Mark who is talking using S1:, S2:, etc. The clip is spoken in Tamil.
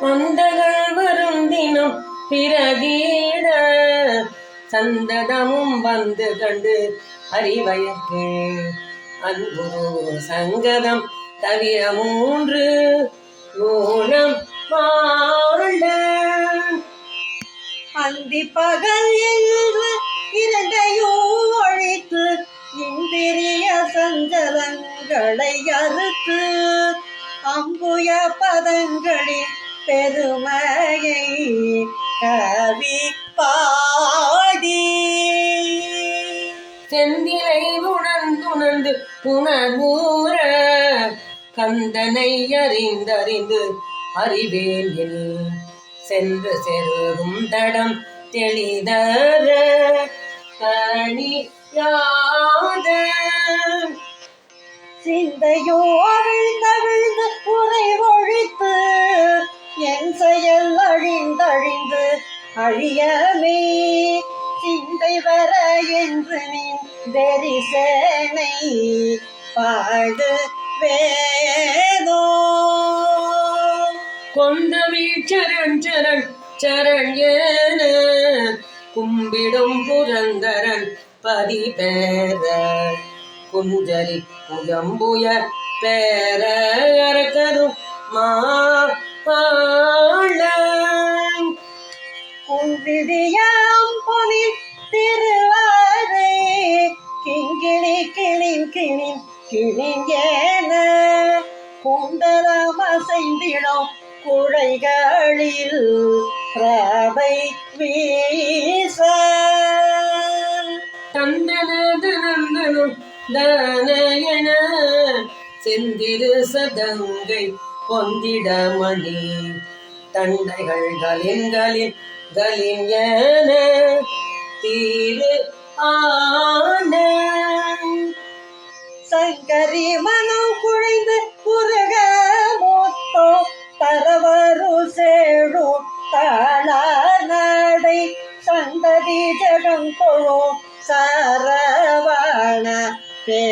S1: வந்தகள் வரும் தினம் பிறகீட சந்ததமும் வந்து கண்டு அறிவயக்கு. அன்பு சங்கதம் தவிர மூன்று ஊனம் வாழ
S2: அந்தி பகல் என்று இரண்டையும் ஒழித்து இந்திரிய சஞ்சலங்களை அறுத்து அம்புய பதங்களின் பெருமையை கவி பாடி
S1: செந்திலை உணர்ந்துணர்ந்து உணர்வூர கந்தனை அறிந்தறிந்து அறிவேன் என் சென்று செருகும் தடம் தெளிதர கணியாத
S2: சிந்தையோ அவிழ்ந்தவிழ்ந்து உரை அழியமே சிந்தை வர என்று நீ தரிசனை பாடு வேதோ
S1: கொண்டவி சரண் சரண் சரண் ஏன. கும்பிடும் புரந்தரன் பதி பேர குஞ்சலி குயம்புய பேர அரக்கரும் மாள
S2: குன்றிடியாம் பொலி திருவாரே. கிங்கிணி கிளின் கிளின் கிளின் ஏன குண்டலம் அசைந்திடும் குழைகளில் பிரபை வீச.
S1: தந்தன தனந்தனும் தானயன செந்திரு சதங்கை பொந்திடமணி தண்டைகள் கலின்களின் கலின் என தீரு ஆன.
S2: சங்கரி மனம் குழைந்து குறுக மொத்தோ தரவரு சேழு தாளா நடை. சந்ததி ஜகம் கொழும் சரவண பே